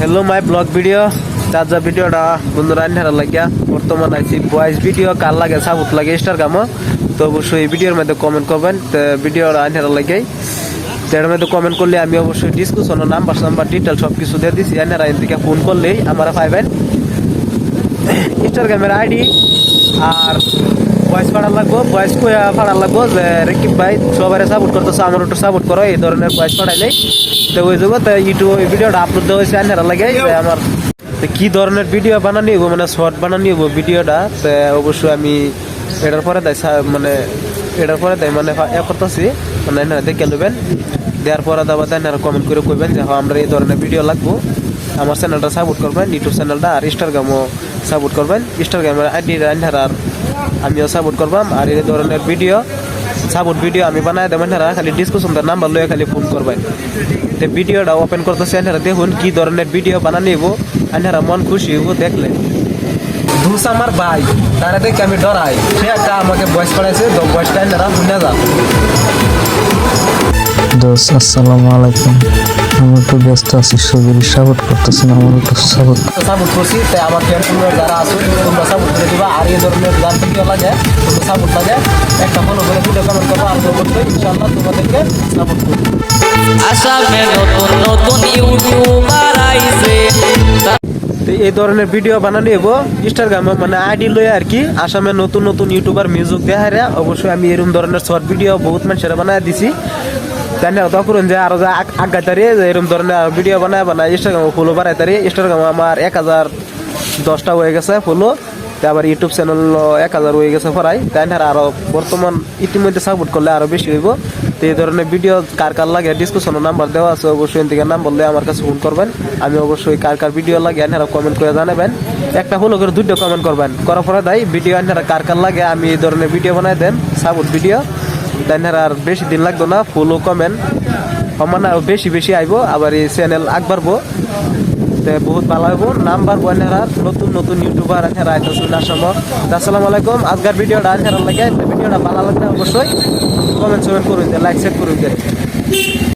Hello my blog video যা ভিডিওটা বন্ধুরা আন্ধারা লাগিয়া। বর্তমান আছি বয়েস ভিডিও কার লাগে সাবুত লাগে স্টার কামো তো অবশ্যই ভিডিওর মধ্যে কমেন্ট করবেন। তো ভিডিওটা আন্ধারা লাগে তো এর মধ্যে কমেন্ট করলে আমি অবশ্যই ডিসকাশন নাম্বার নাম্বার ডিটেল সব কিছু দিয়ে দিছি। আন্ধারা এদিকে ফোন করলেই আমরা পাইবেন ইনস্টাগ্রামের আইডি আর ভয়েস ফাড়া লাগবো ভয়েস কয়া ফাড়া লাগবো যে ভাই সবাই সাপোর্ট করতেছে আমার একটু সাপোর্ট করো, এই ধরনের ভয়েস ফাড়াইলে তো ওই যুগ তো ইউটিউব ভিডিওটা আপলোড হয়েছে আন্ধারা লাগে আমার কি ধরনের ভিডিও বানানি হব মানে শর্ট বানানি হব ভিডিওটা, তো অবশ্যই আমি এটার পরে দেয় মানে এটার পরে দেয় মানে এ করতেছি মানে এনারা দেখে নেবেন। দেওয়ার পরে দাবার এনারা কমেন্ট করে কইবেন যে হ্যাঁ আমরা এই ধরনের ভিডিও লাগবো। আমার চ্যানেলটা সাপোর্ট করবেন, ইউটিউব চ্যানেলটা আর ইনস্টাগ্রামও সাপোর্ট করবেন। ইনস্টাগ্রামের আইডি আন্ধার আর আমিও সাপোর্ট করবাম। আর এই ধরনের ভিডিও, সাপোর্ট ভিডিও আমি বানাই দেবেন না খালি ডিসকাশন নাম্বার লয়ে খালি ফোন করবেন। তো ভিডিওটা ওপেন করতেছে আন্ধারা দেখুন কি ধরনের ভিডিও বানানি হব আন্ধারা মন খুশি হব দেখলে। ঘুষ আমার ভাই, তারা দেখে আমি ডরাই। সে একটা আমাকে বয়স পড়াইছে তো বয়সটা আন্ধারা শুনে যা দোস্ত আসসালামু আলাইকুম। আমি একটু ব্যস্ত আছি সবির সাপোর্ট করতেছি না আমার একটু সাপোর্ট। সাপোর্ট করছি তাই আমার ফ্রেন্ডগুলো যারা আছে তোমরা সাপোর্ট করে দিবা। আর এই ধরনের যার ভিডিও লাগে তোমরা সাপোর্ট লাগে। একটা ফলো করে ভিডিও কমেন্ট করব আমি অবশ্যই ইনশাআল্লাহ তোমাদেরকে সাপোর্ট করব। আসামে নতুন নতুন ইউটিউবার আইছে এই ধরনের ভিডিও বানানো হব ইনস্টাগ্রামে মানে আইডি লয়ে আর কি আসামে নতুন নতুন ইউটিউবার মিউজিক দেখায় অবশ্যই আমি এরকম ধরনের শর্ট ভিডিও বহুত মানুষের বানায় দিছি। তাই না তো করুন যে আরও যা তারি এরকম ধরনের ভিডিও বানায় বানায় ইনস্টাগ্রামে ফলো বাড়াই তারি ইনস্টাগ্রামে আমার এক হাজার দশটা হয়ে গেছে ফলো আবার ইউটিউব চ্যানেল এক হাজার হয়ে গেছে পড়াই তাই না আরও বর্তমান ইতিমধ্যে সাপোর্ট করলে আরও বেশি হইব তো এই ধরনের ভিডিও কার কার লাগে ডিসকাশনের নাম্বার দেওয়া আছে অবশ্যই এদিকে নাম্বার দিয়ে আমার কাছে ফোন করবেন আমি অবশ্যই কার কার ভিডিও লাগে আপনারা কমেন্ট করে জানাবেন একটা হলো করে দুটো কমেন্ট করবেন করার পরে তাই ভিডিও আপনারা কার কার লাগে আমি এই ধরনের ভিডিও বানাই দেন সাপোর্ট ভিডিও তাই না আর বেশি দিন লাগতো না ফুলও কমেন্ট সমান আর বেশি বেশি আইব, আবার এই চ্যানেল আগবাড়বো তো বহুত ভালো হইব নাম বাড়বো আপনারা নতুন নতুন ইউটিউবার আপনারা আইতেছেন আসাম আসসালামু আলাইকুম, আজকের ভিডিওটা আপনারা লাগে ভিডিওটা ভালো লাগলে অবশ্যই কমেন্ট সমেন্ট করুন লাইক শেয়ার করুন